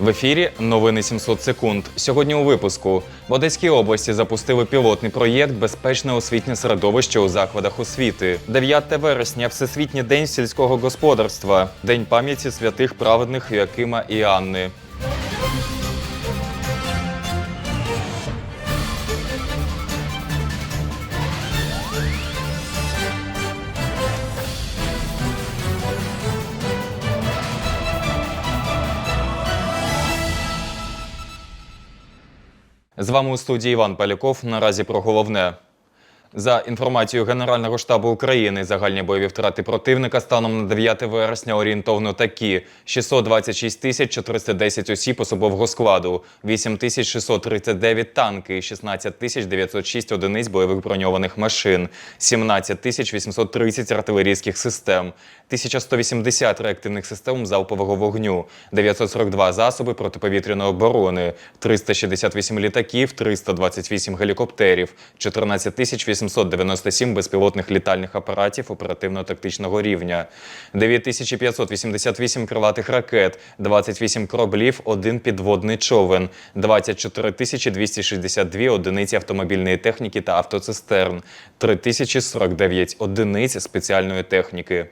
В ефірі новини 700 секунд. Сьогодні у випуску в Одеській області запустили пілотний проєкт Безпечне освітнє середовище у закладах освіти. 9 вересня Всесвітній день сільського господарства, День пам'яті святих праведних Якима і Анни. З вами у студії Іван Поляков. Наразі про головне. За інформацією Генерального штабу України, загальні бойові втрати противника станом на 9 вересня орієнтовно такі: 626 тисяч 410 осіб особового складу, 8 тисяч 639 танки, 16 тисяч 906 одиниць бойових броньованих машин, 17 тисяч 830 артилерійських систем, 1180 реактивних систем залпового вогню, 942 засоби протиповітряної оборони, 368 літаків, 328 гелікоптерів, 14 тисяч 897 безпілотних літальних апаратів оперативно-тактичного рівня, 9588 крилатих ракет, 28 кораблів, один підводний човен, 24 тисячі 262 одиниці автомобільної техніки та автоцистерн, 3049 одиниць спеціальної техніки.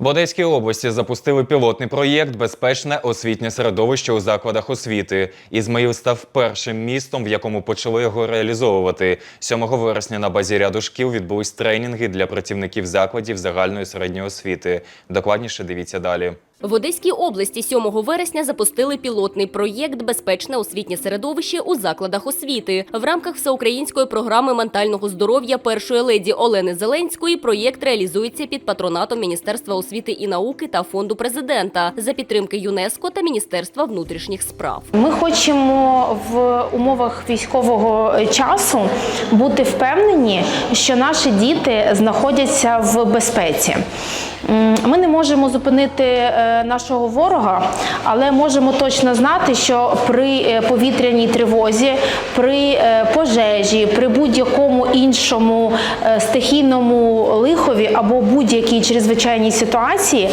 В Одеській області запустили пілотний проєкт Безпечне освітнє середовище у закладах освіти. Ізмаїл став першим містом, в якому почали його реалізовувати. 7 вересня на базі ряду шкіл відбулись тренінги для працівників закладів загальної середньої освіти. Докладніше дивіться далі. В Одеській області 7 вересня запустили пілотний проєкт Безпечне освітнє середовище у закладах освіти. В рамках всеукраїнської програми ментального здоров'я першої леді Олени Зеленської проєкт реалізується під патронатом Міністерства освіти і науки та фонду президента за підтримки ЮНЕСКО та Міністерства внутрішніх справ. Ми хочемо в умовах військового часу бути впевнені, що наші діти знаходяться в безпеці. Ми не можемо зупинити е, нашого ворога, але можемо точно знати, що при е, повітряній тривозі, при е, пожежі, при будь-якому іншому е, стихійному лихові або будь-якій чрезвичайній ситуації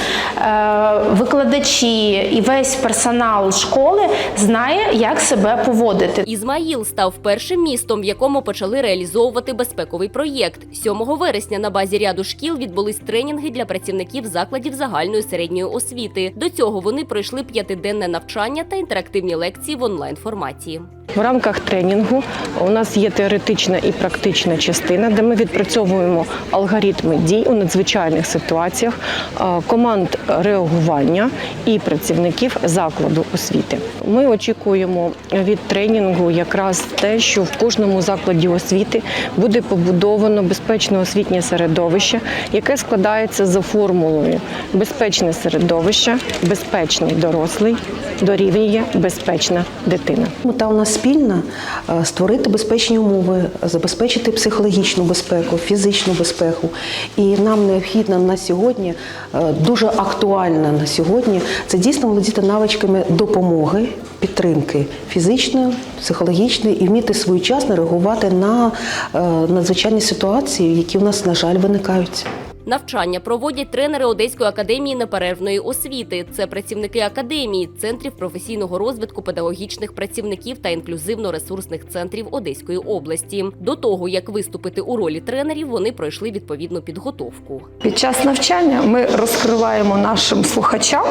викладачі і весь персонал школи знає, як себе поводити. Ізмаїл став першим містом, в якому почали реалізовувати безпековий проєкт. 7 вересня на базі ряду шкіл відбулись тренінги для працівників закладів загальної середньої освіти. До цього вони пройшли п'ятиденне навчання та інтерактивні лекції в онлайн форматі. В рамках тренінгу у нас є теоретична і практична частина, де ми відпрацьовуємо алгоритми дій у надзвичайних ситуаціях, команд реагування і працівників закладу освіти. Ми очікуємо від тренінгу якраз те, що в кожному закладі освіти буде побудовано безпечне освітнє середовище, яке складається за формулою безпечне середовище, безпечний дорослий дорівнює безпечна дитина. Мета у нас спільна е, створити безпечні умови, забезпечити психологічну безпеку, фізичну безпеку. І нам необхідно на сьогодні, е, дуже актуально на сьогодні, це дійсно володіти навичками допомоги, підтримки фізичної, психологічної і вміти своєчасно реагувати на е, надзвичайні ситуації, які у нас, на жаль, виникають. Навчання проводять тренери Одеської академії неперервної освіти. Це працівники академії, центрів професійного розвитку педагогічних працівників та інклюзивно-ресурсних центрів Одеської області. До того як виступити у ролі тренерів, вони пройшли відповідну підготовку. Під час навчання ми розкриваємо нашим слухачам,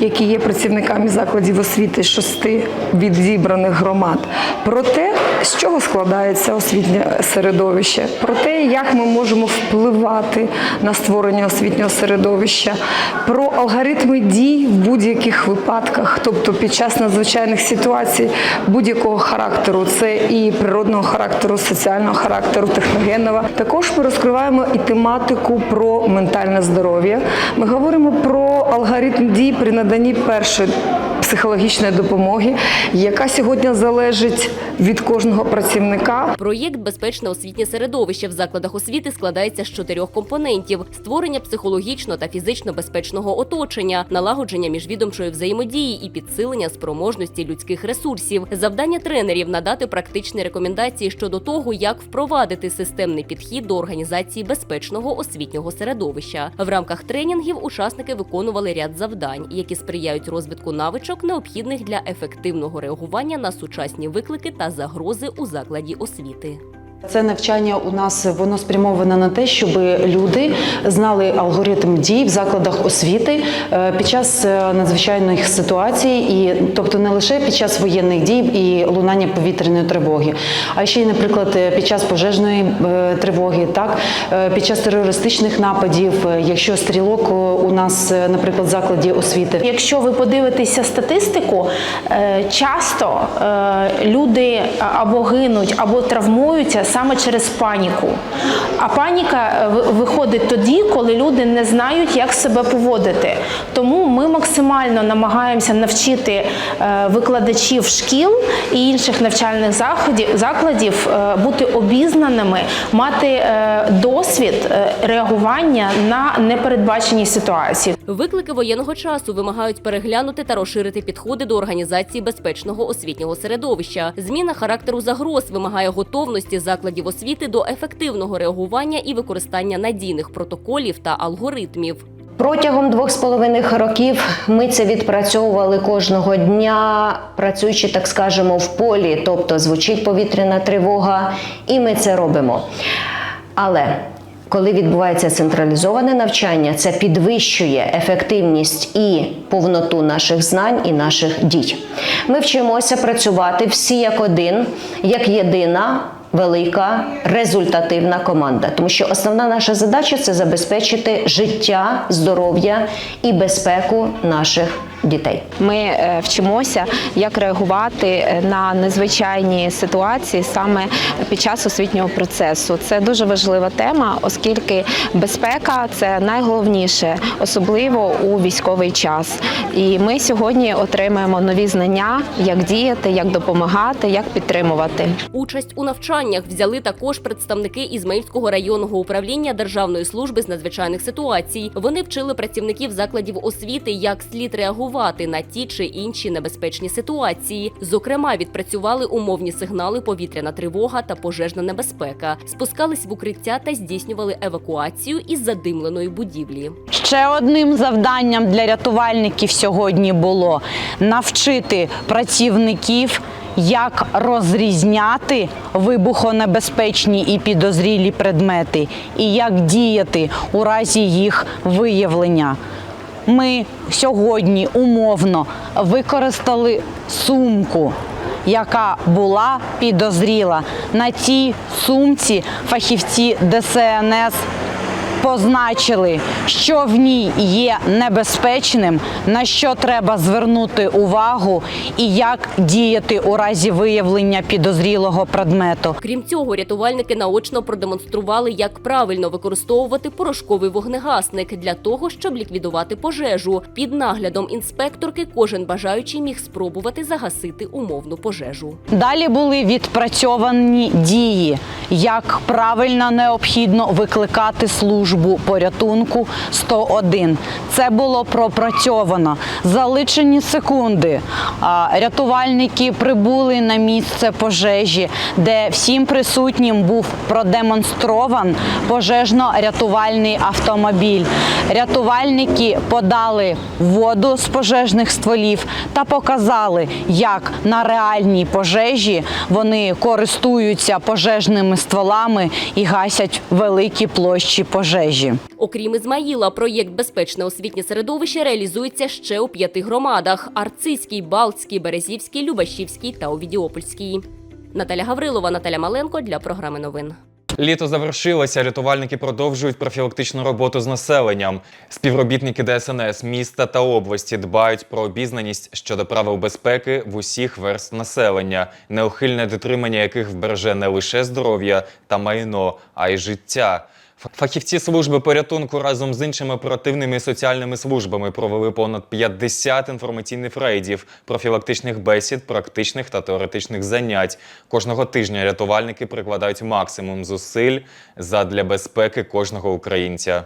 які є працівниками закладів освіти шести від зібраних громад, про те, з чого складається освітнє середовище, про те, як ми можемо впливати на створення освітнього середовища, про алгоритми дій в будь-яких випадках, тобто під час надзвичайних ситуацій будь-якого характеру, це і природного характеру, соціального характеру, техногенного. Також ми розкриваємо і тематику про ментальне здоров'я. Ми говоримо про алгоритм дій при наданні першої психологічної допомоги, яка сьогодні залежить від кожного працівника. Проєкт Безпечне освітнє середовище в закладах освіти складається з чотирьох компонентів: створення психологічно та фізично безпечного оточення, налагодження міжвідомчої взаємодії і підсилення спроможності людських ресурсів. Завдання тренерів надати практичні рекомендації щодо того, як впровадити системний підхід до організації безпечного освітнього середовища. В рамках тренінгів учасники виконували ряд завдань, які сприяють розвитку навичок, необхідних для ефективного реагування на сучасні виклики та загрози у закладі освіти. Це навчання у нас воно спрямоване на те, щоб люди знали алгоритм дій в закладах освіти е, під час е, надзвичайних ситуацій, і тобто не лише під час воєнних дій і лунання повітряної тривоги, а ще й, наприклад, е, під час пожежної тривоги, так під час терористичних нападів, якщо стрілок у нас, наприклад, в закладі освіти. Якщо ви подивитеся статистику, часто люди або гинуть, або травмуються саме через паніку. А паніка е, виходить тоді, коли люди не знають, як себе поводити. Тому ми максимально намагаємося навчити е, викладачів шкіл і інших навчальних закладів е, бути обізнаними, мати досвід реагування на непередбачені ситуації. Виклики воєнного часу вимагають переглянути та розширити підходи до організації безпечного освітнього середовища. Зміна характеру загроз вимагає готовності закладів освіти до ефективного реагування і використання надійних протоколів та алгоритмів. Протягом двох з половиною років ми це відпрацьовували кожного дня, працюючи, так скажемо, в полі, тобто звучить повітряна тривога, і ми це робимо. Але коли відбувається централізоване навчання, це підвищує ефективність і повноту наших знань і наших дій. Ми вчимося працювати всі як один, як єдина велика результативна команда, тому що основна наша задача це забезпечити життя, здоров'я і безпеку наших дітей. Ми е, вчимося, як реагувати е, на незвичайні ситуації саме під час освітнього процесу. Це дуже важлива тема, оскільки безпека це найголовніше, особливо у військовий час. І ми сьогодні отримаємо нові знання, як діяти, як допомагати, як підтримувати. Участь у навчаннях взяли також представники Ізмаїльського районного управління Державної служби з надзвичайних ситуацій. Вони вчили працівників закладів освіти, як слід реагувати на ті чи інші небезпечні ситуації. Зокрема, відпрацювали умовні сигнали повітряна тривога та пожежна небезпека, спускались в укриття та здійснювали евакуацію із задимленої будівлі. Ще одним завданням для рятувальників сьогодні було навчити працівників, як розрізняти вибухонебезпечні і підозрілі предмети, і як діяти у разі їх виявлення. Ми сьогодні умовно використали сумку, яка була підозріла. На цій сумці фахівці ДСНС позначили, що в ній є небезпечним, на що треба звернути увагу і як діяти у разі виявлення підозрілого предмету. Крім цього, рятувальники наочно продемонстрували, як правильно використовувати порошковий вогнегасник для того, щоб ліквідувати пожежу. Під наглядом інспекторки кожен бажаючий міг спробувати загасити умовну пожежу. Далі були відпрацьовані дії, як правильно необхідно викликати службу порятунку 101. Це було пропрацьовано за личені секунди. Рятувальники прибули на місце пожежі, де всім присутнім був продемонстрован пожежно-рятувальний автомобіль. Рятувальники подали воду з пожежних стволів та показали, як на реальній пожежі вони користуються пожежними стволами і гасять великі площі пожежі. Окрім Ізмаїла, проєкт Безпечне освітнє середовище реалізується ще у п'яти громадах: Арцизькій, Балтській, Березівській, Любашівській та Овідіопольській. Наталя Гаврилова, Наталя Маленко для програми новин. Літо завершилося. Рятувальники продовжують профілактичну роботу з населенням. Співробітники ДСНС міста та області дбають про обізнаність щодо правил безпеки в усіх верст населення, неухильне дотримання яких вбереже не лише здоров'я та майно, а й життя. Фахівці служби порятунку разом з іншими оперативними і соціальними службами провели понад 50 інформаційних рейдів, профілактичних бесід, практичних та теоретичних занять. Кожного тижня рятувальники прикладають максимум зусиль задля безпеки кожного українця.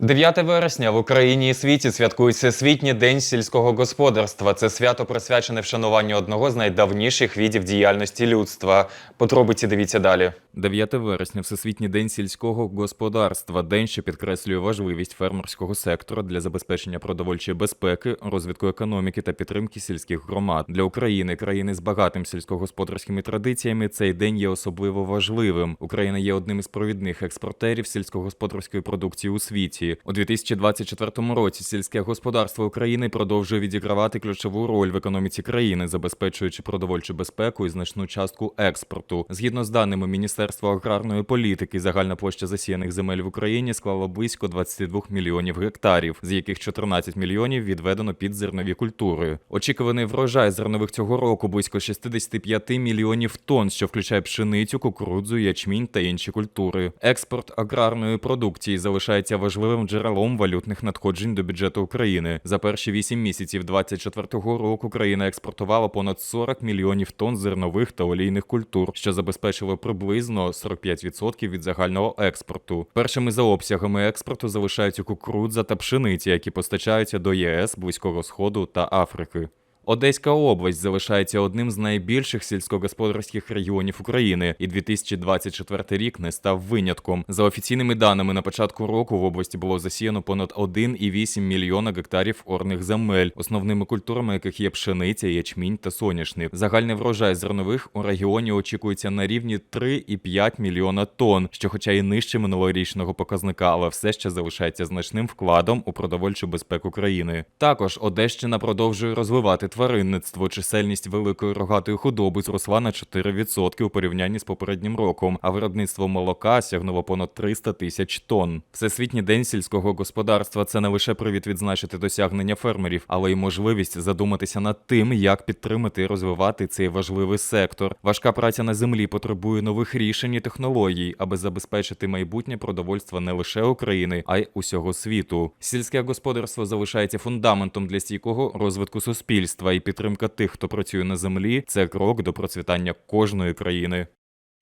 9 вересня в Україні і світі святкують Всесвітній день сільського господарства. Це свято присвячене вшануванню одного з найдавніших видів діяльності людства. Подробиці дивіться далі. 9 вересня Всесвітній день сільського господарства. День, що підкреслює важливість фермерського сектору для забезпечення продовольчої безпеки, розвитку економіки та підтримки сільських громад. Для України, країни з багатим сільськогосподарськими традиціями, цей день є особливо важливим. Україна є одним із провідних експортерів сільськогосподарської продукції у світі. У 2024 році сільське господарство України продовжує відігравати ключову роль в економіці країни, забезпечуючи продовольчу безпеку і значну частку експорту. Згідно з даними Міністерства аграрної політики, загальна площа засіяних земель в Україні склала близько 22 мільйонів гектарів, з яких 14 мільйонів відведено під зернові культури. Очікуваний врожай зернових цього року близько 65 мільйонів тонн, що включає пшеницю, кукурудзу, ячмінь та інші культури. Експорт аграрної продукції залишається важливим джерелом валютних надходжень до бюджету України. За перші 8 місяців 2024 року країна експортувала понад 40 мільйонів тонн зернових та олійних культур, що забезпечило приблизно 45% від загального експорту. Першими за обсягами експорту залишаються кукурудза та пшениця, які постачаються до ЄС, Близького Сходу та Африки. Одеська область залишається одним з найбільших сільськогосподарських регіонів України, і 2024 рік не став винятком. За офіційними даними, на початку року в області було засіяно понад 1,8 мільйона гектарів орних земель, основними культурами яких є пшениця, ячмінь та соняшник. Загальний врожай зернових у регіоні очікується на рівні 3,5 мільйона тонн, що, хоча і нижче минулорічного показника, але все ще залишається значним вкладом у продовольчу безпеку країни. Також Одещина продовжує розвивати тваринництво. Чисельність великої рогатої худоби зросла на 4% у порівнянні з попереднім роком, а виробництво молока сягнуло понад 300 тисяч тонн. Всесвітній день сільського господарства це не лише привід відзначити досягнення фермерів, але й можливість задуматися над тим, як підтримати і розвивати цей важливий сектор. Важка праця на землі потребує нових рішень і технологій, аби забезпечити майбутнє продовольства не лише України, а й усього світу. Сільське господарство залишається фундаментом для стійкого розвитку суспільства, і підтримка тих, хто працює на землі, це крок до процвітання кожної країни.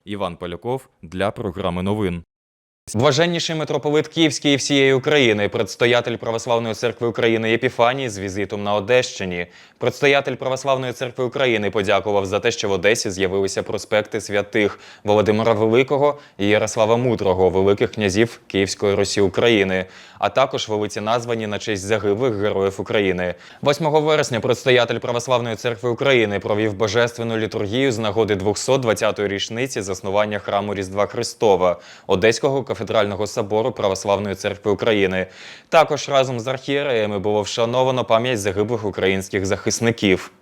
Іван Поляков для програми новин. Блаженніший митрополит Київський і всієї України, предстоятель Православної церкви України Єпіфаній з візитом на Одещині. Предстоятель Православної церкви України подякував за те, що в Одесі з'явилися проспекти святих Володимира Великого і Ярослава Мудрого, великих князів Київської Русі України, а також вулиці названі на честь загиблих героїв України. 8 вересня предстоятель Православної церкви України провів божественну літургію з нагоди 220-ї річниці заснування храму Різдва Христова Одеського кафедрального собору Православної церкви України. Також разом з архієреями було вшановано пам'ять загиблих українських захисників.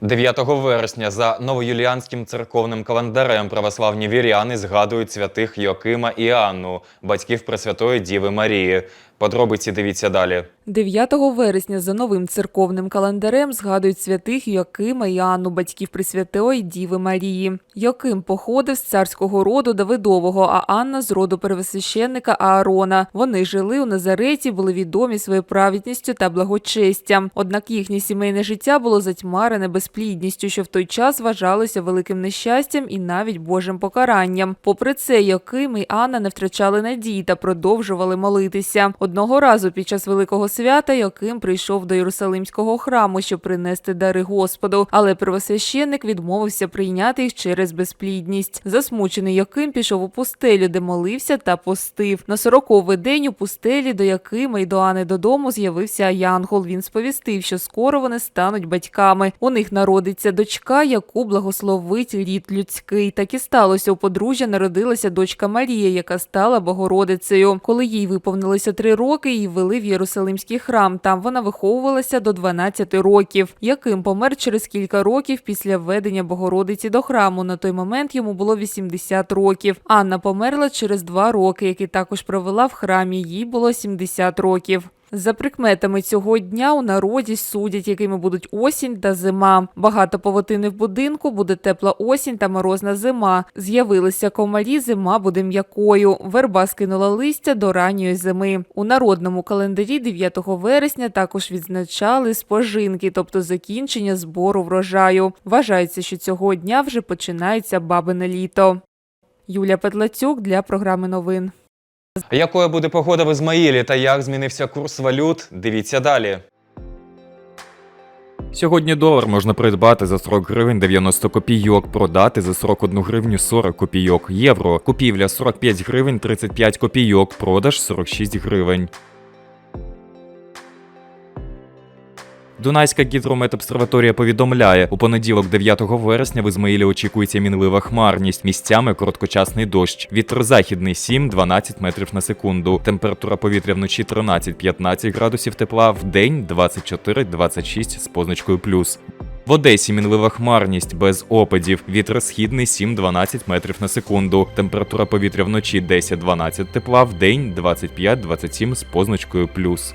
9 вересня за новоюліанським церковним календарем православні віряни згадують святих Йокима і Анну, батьків Пресвятої Діви Марії. Подробиці дивіться далі. 9 вересня за новим церковним календарем згадують святих Йокима і Анну, батьків Пресвятої Діви Марії. Йоким походив з царського роду Давидового, а Анна з роду первосвященника Аарона. Вони жили у Назареті, були відомі своєю праведністю та благочестям. Однак їхнє сімейне життя було затьмарене безплідністю, що в той час вважалося великим нещастям і навіть Божим покаранням. Попри це, Йоким і Анна не втрачали надії та продовжували молитися. Одного разу під час великого свята Йоким прийшов до Єрусалимського храму, щоб принести дари Господу, але первосвященник відмовився прийняти їх через безплідність. Засмучений Йоким пішов у пустелю, де молився та постив. На сороковий день у пустелі до Якима і до Ани додому з'явився Янгол. Він сповістив, що скоро вони стануть батьками. У них народиться дочка, яку благословить рід людський. Так і сталося. У подружжя народилася дочка Марія, яка стала Богородицею. Коли їй виповнилося три роки, її вели в Єрусалимський храм. Там вона виховувалася до 12 років. Яким помер через кілька років після введення Богородиці до храму. На той момент йому було 80 років. Анна померла через два роки, які також провела в храмі. Їй було 70 років. За прикметами цього дня у народі судять, якими будуть осінь та зима. Багато павутини в будинку, буде тепла осінь та морозна зима. З'явилися комарі, зима буде м'якою. Верба скинула листя до ранньої зими. У народному календарі 9 вересня також відзначали спожинки, тобто закінчення збору врожаю. Вважається, що цього дня вже починається бабине літо. Юлія Петлацюк для програми новин. Якою буде погода в Ізмаїлі та як змінився курс валют? Дивіться далі. Сьогодні долар можна придбати за 40 гривень 90 копійок, продати за 41 гривню 40 копійок. Євро. Купівля 45 гривень 35 копійок, продаж 46 гривень. Дунайська гідрометобсерваторія повідомляє, у понеділок 9 вересня в Ізмаїлі очікується мінлива хмарність, місцями короткочасний дощ. Вітер західний 7-12 метрів на секунду. Температура повітря вночі 13-15 градусів тепла, в день 24-26 з позначкою плюс. В Одесі мінлива хмарність без опадів. Вітер східний 7-12 метрів на секунду. Температура повітря вночі 10-12 тепла, в день 25-27 з позначкою плюс.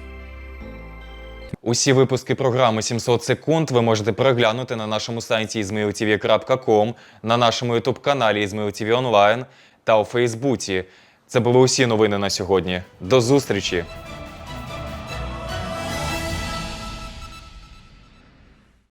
Усі випуски програми 700 секунд ви можете переглянути на нашому сайті izmailtv.com, на нашому ютуб-каналі IzmailTV Онлайн та у Фейсбуці. Це були усі новини на сьогодні. До зустрічі!